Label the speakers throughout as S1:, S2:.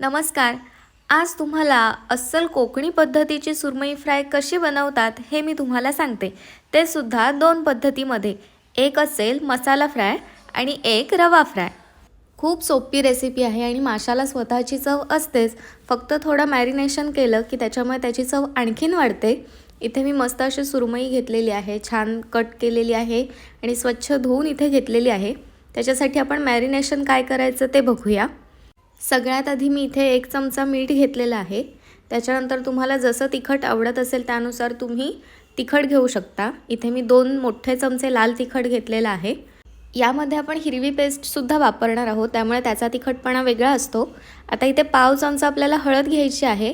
S1: नमस्कार. आज तुम्हाला अस्सल कोकणी पद्धतीची सुरमई फ्राय कशी बनवतात हे मी तुम्हाला सांगते. ते सुद्धा दोन पद्धतीमध्ये. एक असेल मसाला फ्राय आणि एक रवा फ्राय. खूप सोपी रेसिपी आहे आणि माशाला स्वतःची चव असतेच. फक्त थोडं मॅरिनेशन केलं की त्याच्यामुळे त्याची चव आणखीन वाढते. इथे मी मस्त अशी सुरमई घेतलेली आहे. छान कट केलेली आहे आणि स्वच्छ धुवून इथे घेतलेली आहे. त्याच्यासाठी आपण मॅरिनेशन काय करायचं ते बघूया. सगळ्यात आधी मी इथे एक चमचा मीठ घेतलेलं आहे. त्याच्यानंतर तुम्हाला जसं तिखट आवडत असेल त्यानुसार तुम्ही तिखट घेऊ शकता. इथे मी दोन मोठे चमचे लाल तिखट घेतलेलं आहे. यामध्ये आपण हिरवी पेस्टसुद्धा वापरणार आहोत. त्यामुळे त्याचा तिखटपणा वेगळा असतो. आता इथे पाव चमचा आपल्याला हळद घ्यायची आहे.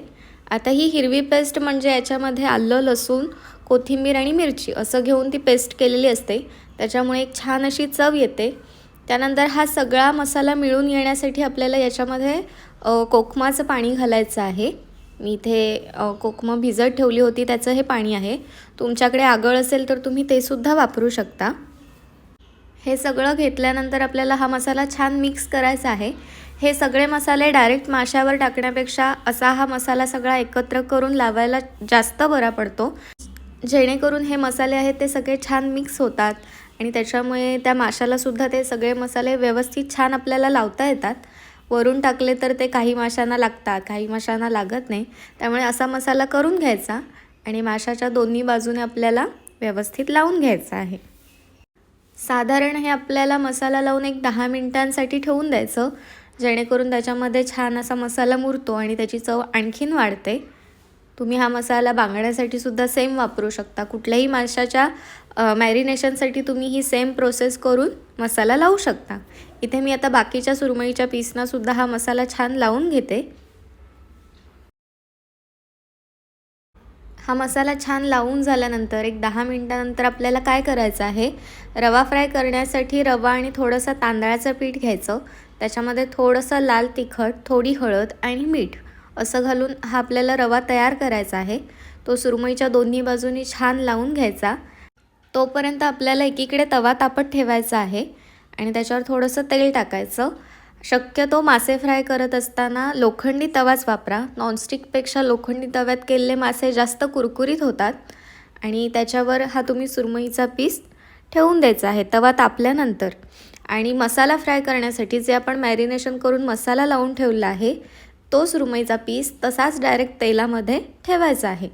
S1: आता ही हिरवी पेस्ट म्हणजे याच्यामध्ये आलं लसूण कोथिंबीर आणि मिरची असं घेऊन ती पेस्ट केलेली असते. त्याच्यामुळे एक छान अशी चव येते. त्यानंतर हा सगळा मसाला मिळून येण्यासाठी आपल्याला याच्यामध्ये कोकमाचं पाणी घालायचं आहे. मी इथे कोकम कोकमं भिजत ठेवली होती त्याचं हे पाणी आहे. तुमच्याकडे आगळ असेल तर तुम्ही ते सुद्धा वापरू शकता. हे सगळं घेतल्यानंतर आपल्याला हा मसाला छान मिक्स करायचा आहे. हे सगळे मसाले डायरेक्ट माशावर टाकण्यापेक्षा असा हा मसाला सगळा एकत्र करून लावायला जास्त बरा पडतो. जेणेकरून हे मसाले आहेत ते सगळे छान मिक्स होतात. आणि त्याच्यामुळे त्या माशालासुद्धा ते सगळे मसाले व्यवस्थित छान आपल्याला लावता येतात. वरून टाकले तर ते काही माशांना लागतात काही माशांना लागत नाही. त्यामुळे असा मसाला करून घ्यायचा आणि माशाच्या दोन्ही बाजूने आपल्याला व्यवस्थित लावून घ्यायचा आहे. साधारण हे आपल्याला मसाला लावून एक दहा मिनिटांसाठी ठेवून द्यायचं. जेणेकरून त्याच्यामध्ये छान असा मसाला मुरतो आणि त्याची चव आणखीन वाढते. तुम्ही हा मसाला बांगड्यासाठी सुद्धा सेम वापरू शकता. कुठल्याही माशाच्या मॅरिनेशनसाठी तुम्ही ही सेम प्रोसेस करून मसाला लावू शकता. इथे मी आता बाकीच्या सुरमईच्या पीसनासुद्धा हा मसाला छान लावून घेते. हा मसाला छान लावून झाल्यानंतर एक दहा मिनटानंतर आपल्याला काय करायचं आहे? रवा फ्राय करण्यासाठी रवा आणि थोडंसं तांदळाचं पीठ घ्यायचं. त्याच्यामध्ये थोडंसं लाल तिखट थोडी हळद आणि मीठ. असं घालून हा आपल्याला रवा तयार करायचा आहे. तो सुरमईच्या दोन्ही बाजूनी छान लावून घ्यायचा. तोपर्यंत आपल्याला एकीकडे तवा तापत ठेवायचा आहे आणि त्याच्यावर थोडंसं तेल टाकायचं. शक्यतो मासे फ्राय करत असताना लोखंडी तवाच वापरा. नॉनस्टिकपेक्षा लोखंडी तव्यात केलेले मासे जास्त कुरकुरीत होतात आणि त्याच्यावर हा तुम्ही सुरमईचा पीस ठेवून द्यायचा आहे तवा तापल्यानंतर. आणि मसाला फ्राय करण्यासाठी जे आपण मॅरिनेशन करून मसाला लावून ठेवला आहे तो सुरमईचा पीस तसाच डायरेक्ट तेलामध्ये ठेवायचा आहे.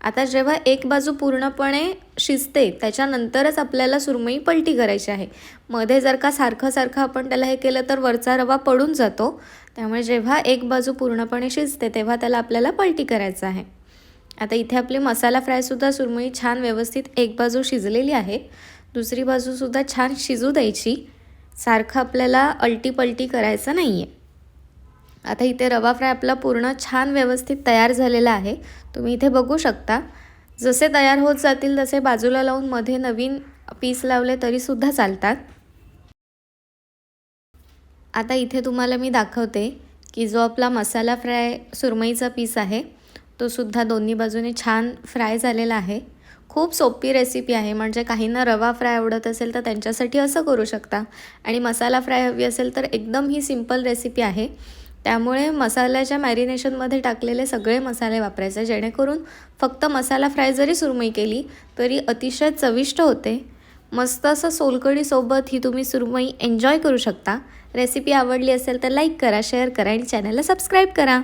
S1: आता जेव्हा एक बाजू पूर्णपणे शिजते त्याच्यानंतरच आपल्याला सुरमई पलटी करायची आहे. मध्ये जर का सारखं सारखं आपण त्याला हे केलं तर वरचा रवा पडून जातो. त्यामुळे जेव्हा एक बाजू पूर्णपणे शिजते तेव्हा त्याला आपल्याला पलटी करायचं आहे. आता इथे आपली मसाला फ्रायसुद्धा सुरमई छान व्यवस्थित एक बाजू शिजलेली आहे. दुसरी बाजूसुद्धा छान शिजू द्यायची. सारखं आपल्याला अलटी पलटी करायचं नाही आहे आता इथे रवा फ्राय आपला पूर्ण छान व्यवस्थित तयार झालेला आहे. तुम्ही इथे बघू शकता. जसे तयार होत जातील तसे बाजूला लावून मध्ये नवीन पीस लावले तरीसुद्धा चालतात. आता इथे तुम्हाला मी दाखवते की जो आपला मसाला फ्राय सुरमईचा पीस आहे तो सुद्धा दोन्ही बाजूने छान फ्राय झालेला आहे. खूप सोपी रेसिपी आहे. म्हणजे काहींना रवा फ्राय आवडत असेल तर त्यांच्यासाठी असं करू शकता. आणि मसाला फ्राय हवी असेल तर एकदम ही सिंपल रेसिपी आहे. त्यामुळे मसाल्याच्या मॅरिनेशनमध्ये टाकलेले सगळे मसाले वापरायचे जेणेकरून फक्त मसाला फ्राय जरी सुरमई केली तरी अतिशय चविष्ट होते. मस्त असं सोलकढीसोबत ही तुम्ही सुरमई एन्जॉय करू शकता. रेसिपी आवडली असेल तर लाईक करा शेअर करा आणि चॅनलला सबस्क्राईब करा.